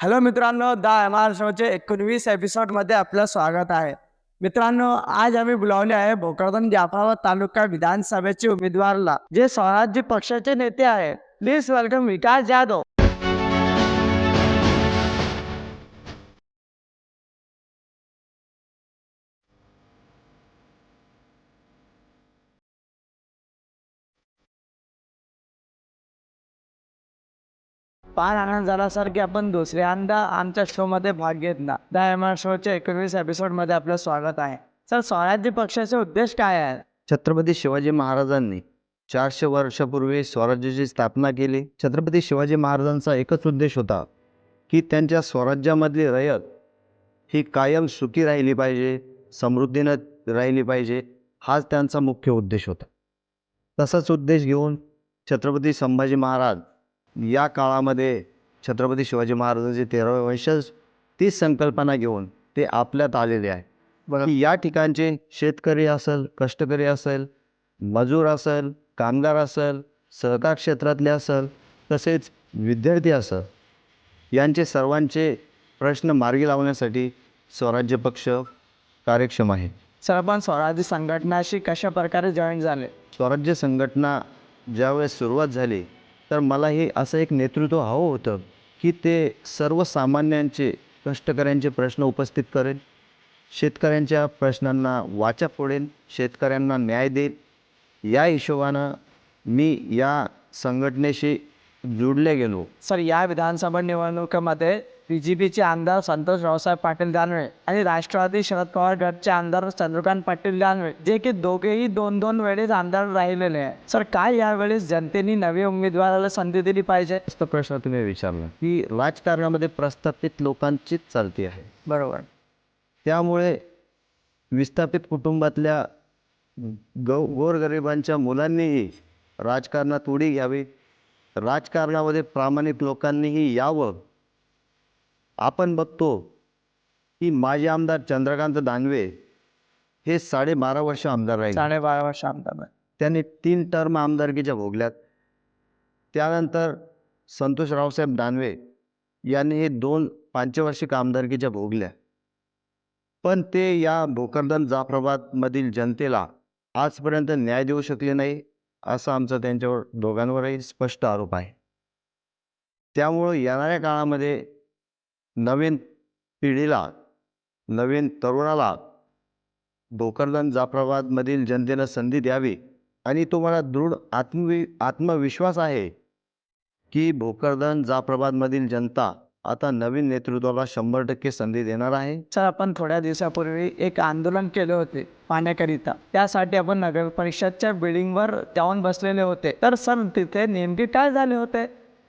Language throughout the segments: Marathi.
हॅलो मित्रांनो द एम आर शोचे एकोणवीस एपिसोडमध्ये आपलं स्वागत आहे. मित्रांनो आज आम्ही बोलावले आहे भोकरदन जाफराबाद तालुका विधानसभेचे उमेदवारला. जे स्वराज्य पक्षाचे नेते आहे प्लीज वेलकम विकास जाधव. फार आनंद झाल्यासारखे आपण दुसऱ्यांदा आमच्या शोमध्ये भाग घेतला द एम शोच्या एकोणवीस एपिसोडमध्ये आपलं स्वागत आहे. सर स्वराज्य पक्षाचे उद्देश काय आहे? छत्रपती शिवाजी महाराजांनी चारशे वर्षापूर्वी स्वराज्याची स्थापना केली. छत्रपती शिवाजी महाराजांचा एकच उद्देश होता की त्यांच्या स्वराज्यामधली रयत ही कायम सुखी राहिली पाहिजे समृद्धीनं राहिली पाहिजे हाच त्यांचा मुख्य उद्देश होता. तसाच उद्देश घेऊन छत्रपती संभाजी महाराज या काळामध्ये छत्रपती शिवाजी महाराजांचे तेरावे वंशज तीच संकल्पना घेऊन ते आपल्यात आलेले आहे. या ठिकाणचे शेतकरी असेल कष्टकरी असेल मजूर असेल कामगार असेल सहकार क्षेत्रातले असेल तसेच विद्यार्थी असेल यांचे सर्वांचे प्रश्न मार्गी लावण्यासाठी स्वराज्य पक्ष कार्यक्षम आहे. सर आपण स्वराज्य संघटनाशी कशा प्रकारे जॉईन झाले? स्वराज्य संघटना ज्यावेळेस सुरुवात झाली तर मला हे असं एक नेतृत्व हवं होतं की ते सर्वसामान्यांचे कष्टकऱ्यांचे प्रश्न उपस्थित करेल शेतकऱ्यांच्या प्रश्नांना वाचा फोडेल शेतकऱ्यांना न्याय देईल. या हिशोबानं मी या संघटनेशी जुडले गेलो. सर या विधानसभा निवडणुकामध्ये बी जे पीचे आमदार संतोष रावसाहेब पाटील दानवे आणि राष्ट्रवादी शरद पवार गटचे आमदार चंद्रकांत पाटील दानवे जे की दोघेही दोन दोन वेळेस आमदार राहिलेले आहे सर काय यावेळेस जनतेने नव्या उमेदवाराला संधी दिली पाहिजे? प्रश्न तुम्ही विचारला. की राजकारणामध्ये प्रस्थापित लोकांचीच चालती आहे. बरोबर. त्यामुळे विस्थापित कुटुंबातल्या गौ गोरगरिबांच्या मुलांनीही राजकारणात उडी घ्यावी. राजकारणामध्ये प्रामाणिक लोकांनीही यावं. आपण बघतो की माजी आमदार चंद्रकांत दानवे हे साडेबारा वर्ष आमदार राहिले. साडेबारा वर्ष आमदार. त्यांनी तीन टर्म आमदारकीच्या भोगल्यात. त्यानंतर संतोष रावसाहेब दानवे यांनी हे दोन पंचवार्षिक आमदारकीच्या भोगल्या. पण ते या भोकरदन जाफराबादमधील जनतेला आजपर्यंत न्याय देऊ शकले नाही असा आमचा त्यांच्यावर दोघांवरही स्पष्ट आरोप आहे. त्यामुळं येणाऱ्या काळामध्ये नवीन पिढीला नवीन तरुणाला भोकरदन जाफराबादमधील जनतेनं संधी द्यावी आणि तो मला दृढ आत्मवि आत्मविश्वास आहे की भोकरदन जाफराबादमधील जनता आता नवीन नेतृत्वाला शंभर टक्के संधी देणार आहे? सर आपण थोड्या दिवसापूर्वी एक आंदोलन केले होते पाण्याकरिता. त्यासाठी आपण नगर परिषदच्या बिल्डिंगवर जाऊन बसलेले होते. तर सर तिथे नेमके काय झाले होते?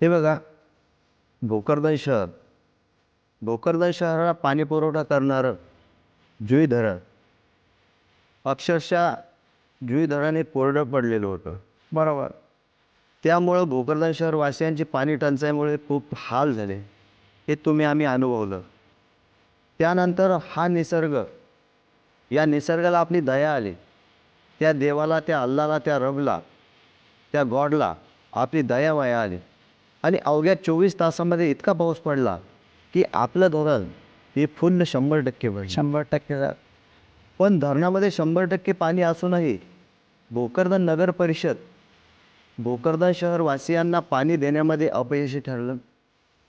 हे बघा भोकरदन शहर भोकरदन शहराला पाणी पुरवठा करणारं जुई धरण अक्षरशः जुई धरण हे कोरडं पडलेलं होतं. बरोबर. त्यामुळं भोकरदन शहर वासियांची पाणी टंचाईमुळे खूप हाल झाले हे तुम्ही आम्ही अनुभवलं. त्यानंतर हा निसर्ग या निसर्गाला आपली दया आली. त्या देवाला त्या अल्लाला त्या रबला त्या गॉडला आपली दया माया आली. आणि अवघ्या चोवीस तासामध्ये इतका पाऊस पडला की आपलं धरण हे फुल्ल शंभर टक्के पडलं शंभर टक्के पण धरणामध्ये शंभर टक्के पाणी असूनही भोकरदन नगर परिषद भोकरदन शहर वासियांना पाणी देण्यामध्ये अपयशी ठरलं.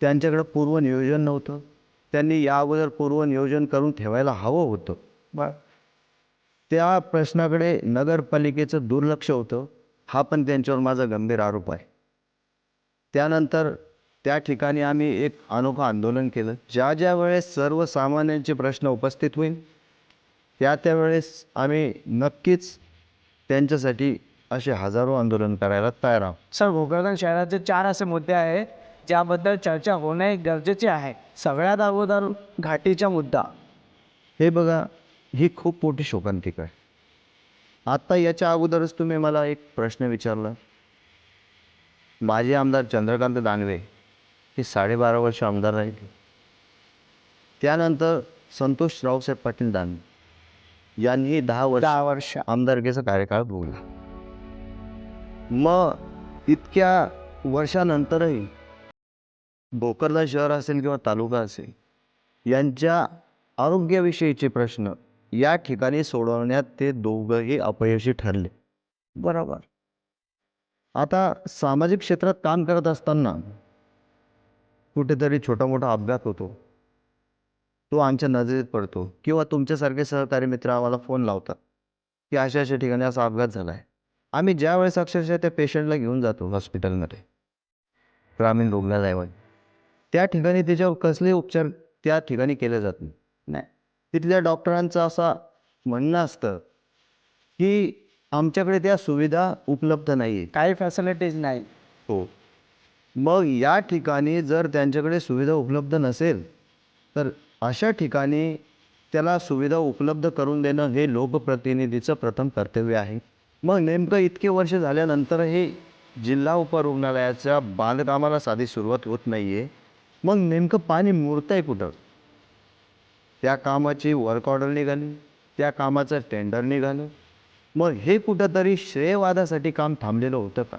त्यांच्याकडं पूर्वनियोजन नव्हतं. त्यांनी या अगोदर पूर्वनियोजन करून ठेवायला हवं होतं. बर. त्या प्रश्नाकडे नगरपालिकेचं दुर्लक्ष होतं. हा पण त्यांच्यावर माझा गंभीर आरोप आहे. त्यानंतर त्या ठिकाणी आम्ही एक अनोखं आंदोलन केलं. ज्या ज्या वेळेस सर्वसामान्यांचे प्रश्न उपस्थित होईल त्या त्यावेळेस आम्ही नक्कीच त्यांच्यासाठी असे हजारो आंदोलन करायला तयार आहोत. सर भोकरदन शहराचे चार असे मुद्दे आहेत ज्याबद्दल चर्चा होणे गरजेचे आहे. सगळ्यात अगोदर घाटीचा मुद्दा. हे बघा ही खूप मोठी शोकांतिका आहे. आत्ता याच्या अगोदरच तुम्ही मला एक प्रश्न विचारला. माजी आमदार चंद्रकांत दानवे हे साडेबारा वर्ष आमदार राहिले. त्यानंतर संतोष रावसाहेब पाटील दानवे यांनी दहा वर्ष दहा वर्ष. आमदारकीचा कार्यकाळ भोगला. मग इतक्या वर्षानंतरही भोकरदन शहर असेल किंवा तालुका असेल यांच्या आरोग्याविषयीचे प्रश्न या ठिकाणी सोडवण्यात ते दोघंही अपयशी ठरले. बरोबर. आता सामाजिक क्षेत्रात काम करत असताना कुठेतरी छोटा मोठा अपघात होतो. तो आमच्या नजरेत पडतो किंवा तुमच्यासारखे सहकारी मित्र आम्हाला फोन लावतात की अशा अशा ठिकाणी असा अपघात झाला आहे आम्ही ज्या वेळेस अक्षरशः त्या पेशंटला घेऊन जातो हॉस्पिटलमध्ये ग्रामीण रुग्णालयावर त्या ठिकाणी त्याच्यावर कसले उपचार त्या ठिकाणी केले जात नाही. तिथल्या डॉक्टरांचं असं म्हणणं असतं की आमच्याकडे त्या सुविधा उपलब्ध नाही आहेत काही फॅसिलिटीज नाही. हो. मग या ठिकाणी जर त्यांच्याकडे सुविधा उपलब्ध नसेल तर अशा ठिकाणी त्याला सुविधा उपलब्ध करून देणं हे लोकप्रतिनिधीचं प्रथम कर्तव्य आहे. मग नेमकं इतके वर्ष झाल्यानंतर हे जिल्हा उपरुग्णालयाच्या बांधकामाला साधी सुरुवात होत नाही आहे मग नेमकं पाणी मुरतं आहे कुठं? त्या कामाची वर्क ऑर्डर निघाली त्या कामाचं टेंडर निघालं. मग हे कुठंतरी श्रेयवादासाठी काम थांबलेलं होतं का?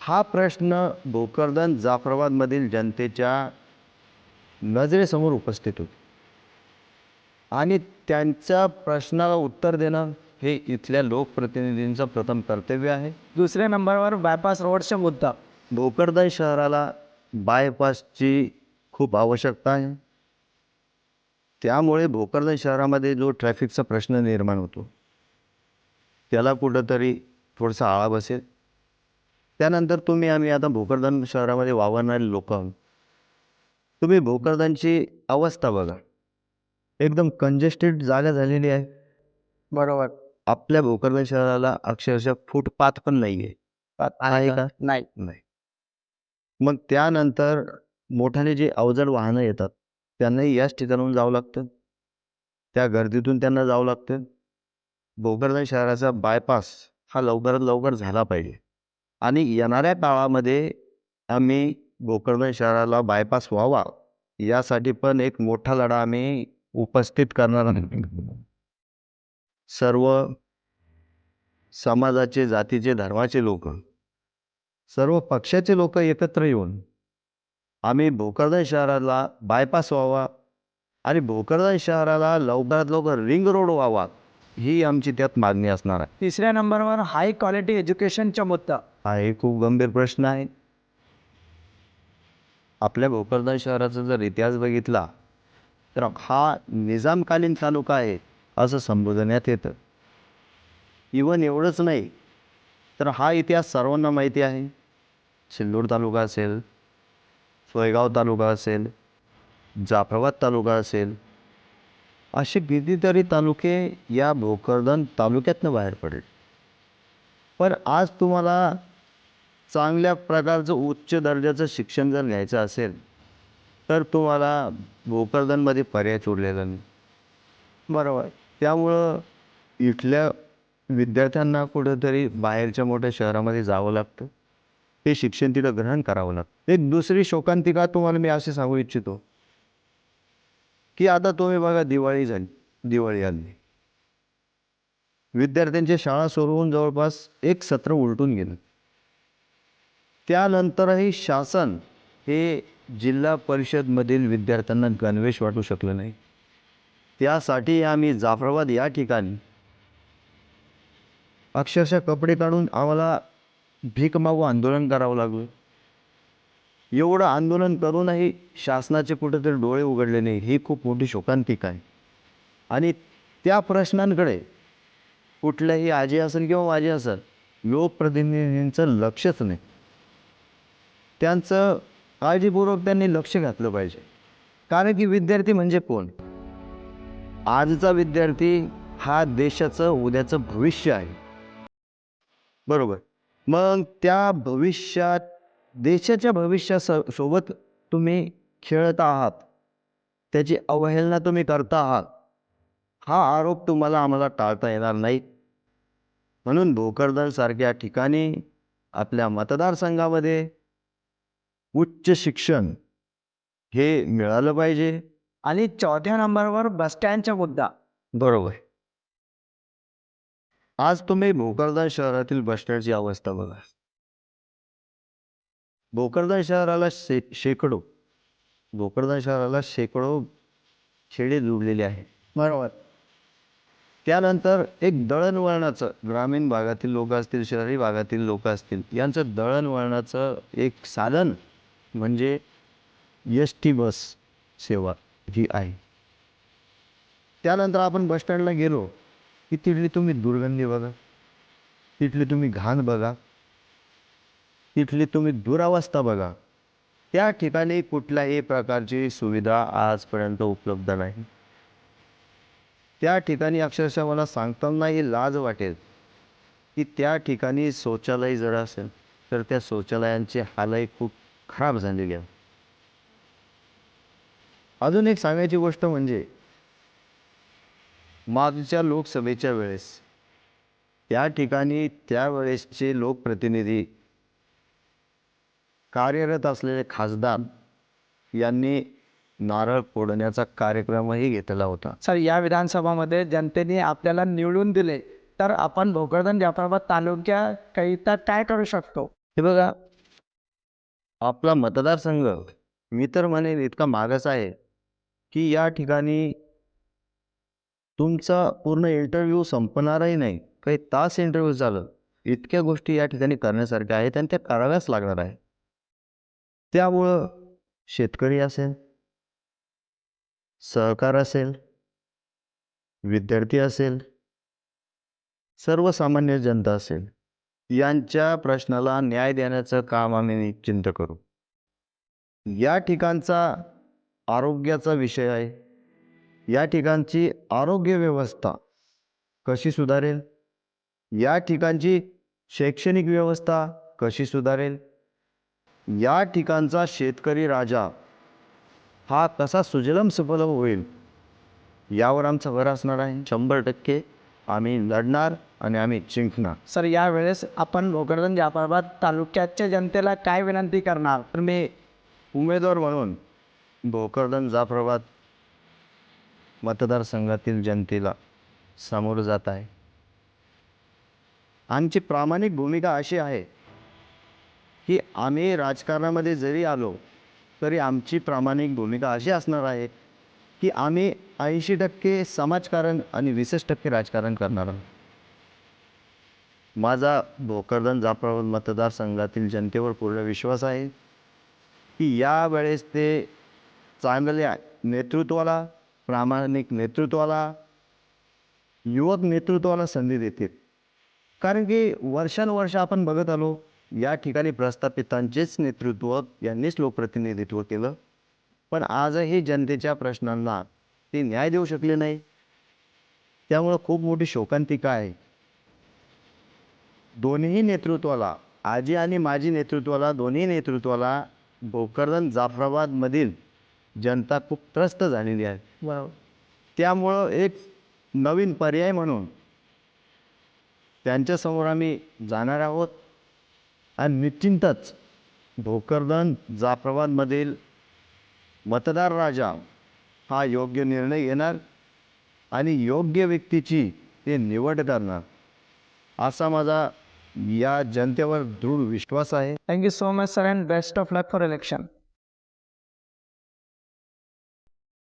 हा प्रश्न भोकरदन जाफराबादमधील जनतेच्या नजरेसमोर उपस्थित होतो. आणि त्यांच्या प्रश्नाला उत्तर देणं हे इथल्या लोकप्रतिनिधींचं प्रथम कर्तव्य आहे. दुसऱ्या नंबरवर बायपास रोडचा मुद्दा. भोकरदन शहराला बायपासची खूप आवश्यकता आहे. त्यामुळे भोकरदन शहरामध्ये जो ट्रॅफिकचा प्रश्न निर्माण होतो त्याला कुठंतरी थोडासा आळा बसेल. त्यानंतर तुम्ही आम्ही आता भोकरदन शहरामध्ये वावरणारे लोक आहोत. तुम्ही भोकरदनची अवस्था बघा. एकदम कंजेस्टेड जागा झालेली आहे. बरोबर. आपल्या भोकरदन शहराला अक्षरशः फुटपाथ पण नाही आहे आहे का? नाही. नाही. मग त्यानंतर मोठाले जे अवजड वाहनं येतात त्यांनाही याच ठिकाणाहून जावं लागतं? त्या गर्दीतून त्यांना जावं लागतं? भोकरदन शहराचा बायपास हा लवकरात लवकर झाला पाहिजे. आणि येणाऱ्या काळामध्ये आम्ही गोकर्ण शहराला बायपास व्हावा यासाठी पण एक मोठा लढा आम्ही उपस्थित करणार आहे सर्व समाजाचे जातीचे धर्माचे लोक सर्व पक्षाचे लोक एकत्र येऊन आम्ही भोकरदन शहराला बायपास व्हावा आणि भोकरदन शहराला लवकरात लवकर रिंग रोड व्हावा. ही आमची त्यात मागणी असणार आहे. तिसऱ्या नंबरवर हाय क्वालिटी एज्युकेशनचा मुद्दा. हा एक खूप गंभीर प्रश्न आहे. आपल्या भोकरदन शहराचा जर इतिहास बघितला तर हा निजामकालीन तालुका आहे असं संबोधण्यात येतं. इवन एवढंच नाही तर हा इतिहास सर्वांना माहिती आहे. सिल्लोड तालुका असेल सोयगाव तालुका असेल जाफराबाद तालुका असेल असे कितीतरी तालुके या भोकरदन तालुक्यातनं बाहेर पडले. पण आज तुम्हाला चांगल्या प्रकारचं उच्च दर्जाचं शिक्षण जर घ्यायचं असेल तर तुम्हाला भोकरदनमध्ये पर्याय उरलेला नाही. बरोबर. त्यामुळं इथल्या विद्यार्थ्यांना कुठंतरी बाहेरच्या मोठ्या शहरामध्ये जावं लागतं. ते शिक्षण तिथं ग्रहण करावं लागतं. एक दुसरी शोकांतिका तुम्हाला मी असे सांगू इच्छितो. की आता तुम्ही बघा दिवाळी झाली दिवाळी आली. विद्यार्थ्यांची शाळा सुरू होऊन जवळपास एक सत्र उलटून गेलं. त्यानंतरही शासन हे जिल्हा परिषदमधील विद्यार्थ्यांना गणवेश वाटू शकलं नाही. त्यासाठी आम्ही जाफराबाद या ठिकाणी अक्षरशः कपडे काढून आम्हाला भीक मागू आंदोलन करावं लागलं. एवढं आंदोलन करूनही शासनाचे कुठेतरी डोळे उघडले नाही. ही खूप मोठी शोकांतिका आहे. आणि त्या प्रश्नांकडे कुठल्याही आजी असेल किंवा माझी असेल लोकप्रतिनिधींचं लक्षच नाही. त्यांचं काळजीपूर्वक त्यांनी लक्ष घातलं पाहिजे. कारण की विद्यार्थी म्हणजे कोण? आजचा विद्यार्थी हा देशाचं उद्याचं भविष्य आहे. बरोबर. मग त्या भविष्यात देशाच्या भविष्या सोबत तुम्ही खेळत आहात. त्याची अवहेलना तुम्ही करता आहात. हा आरोप तुम्हाला आम्हाला टाळता येणार नाही म्हणून भोकरदनसारख्या ठिकाणी आपल्या मतदारसंघामध्ये उच्च शिक्षण हे मिळालं पाहिजे. आणि चौथ्या नंबरवर बस स्टँडचा मुद्दा. बरोबर. आज तुम्ही भोकरदन शहरातील बस स्टँडची अवस्था बघा. भोकरदन शहराला शे शेकडो भोकरदन शहराला शेकडो खेडे जोडलेले आहे बरोबर. त्यानंतर एक दळणवळणाचं ग्रामीण भागातील लोक असतील शहरी भागातील लोक असतील यांचं दळणवळणाचं एक साधन म्हणजे एस टी बस सेवा ही आहे. त्यानंतर आपण बसस्टँडला गेलो की तिथली तुम्ही दुर्गंधी बघा तिथली तुम्ही घाण बघा तिथली तुम्ही दुरावस्था बघा. त्या ठिकाणी कुठल्याही प्रकारची सुविधा आजपर्यंत उपलब्ध नाही. त्या ठिकाणी अक्षरशः मला सांगतानाही लाज वाटेल की त्या ठिकाणी शौचालय जर असेल तर त्या शौचालयांची हालही खूप खराब झालेली आहे अजून एक सांगायची गोष्ट म्हणजे मागच्या लोकसभेच्या वेळेस त्या ठिकाणी त्यावेळेसचे लोकप्रतिनिधी कार्यरत असलेले खासदार यांनी नारळ फोडण्याचा कार्यक्रमही घेतला होता. सर या विधानसभामध्ये जनतेने आपल्याला निवडून दिले तर आपण भोकरदन जाफराबाद तालुक्याकरिता काय करू शकतो? हे बघा आपला मतदारसंघ मी तर म्हणेन इतका मागास आहे की या ठिकाणी तुमचा पूर्ण इंटरव्ह्यू संपणारही नाही. काही तास इंटरव्ह्यू झालं इतक्या गोष्टी या ठिकाणी करण्यासारख्या आहेत आणि त्या कराव्याच लागणार आहे त्यामुळं शेतकरी असेल सहकार असेल विद्यार्थी असेल सर्वसामान्य जनता असेल यांच्या प्रश्नाला न्याय देण्याचं काम आम्ही निश्चिंत करू. या ठिकाणचा आरोग्याचा विषय आहे. या ठिकाणची आरोग्य व्यवस्था कशी सुधारेल? या ठिकाणची शैक्षणिक व्यवस्था कशी सुधारेल? या ठिकाणचा शेतकरी राजा हा कसा सुजलम सुफलम होईल यावर आमचा भर असणार आहे. शंभर टक्के आम्ही लढणार आणि आम्ही जिंकणार. सर यावेळेस आपण भोकरदन जाफराबाद तालुक्याच्या जनतेला काय विनंती करणार? तर मी उमेदवार म्हणून भोकरदन जाफराबाद मतदारसंघातील जनतेला सामोरं जात आहे. आमची प्रामाणिक भूमिका अशी आहे की आम्ही राजकारणामध्ये जरी आलो तरी आमची प्रामाणिक भूमिका अशी असणार आहे की आम्ही ऐंशी टक्के समाजकारण आणि वीसच टक्के राजकारण करणार आहोत. माझा भोकरदन जाफराबाद मतदारसंघातील जनतेवर पूर्ण विश्वास आहे की यावेळेस ते चांगल्या नेतृत्वाला प्रामाणिक नेतृत्वाला युवक नेतृत्वाला संधी देतील. कारण की वर्षानुवर्ष आपण बघत आलो या ठिकाणी प्रस्थापितांचेच नेतृत्व यांनीच लोकप्रतिनिधित्व केलं. पण आजही जनतेच्या प्रश्नांना ते न्याय देऊ शकले नाही. त्यामुळं खूप मोठी शोकांतिका आहे. दोन्ही नेतृत्वाला आजी आणि माजी नेतृत्वाला दोन्ही नेतृत्वाला भोकरदन जाफराबादमधील जनता खूप त्रस्त झालेली आहे. त्यामुळं एक नवीन पर्याय म्हणून त्यांच्यासमोर आम्ही जाणार आहोत. आणि निश्चिंतच भोकरदन जाफराबादमधील मतदार राजा हा योग्य निर्णय घेणार आणि योग्य व्यक्तीची ते निवड करणार. असा माझा या जनतेवर दृढ विश्वास आहे. Thank you so much sir and best of luck for election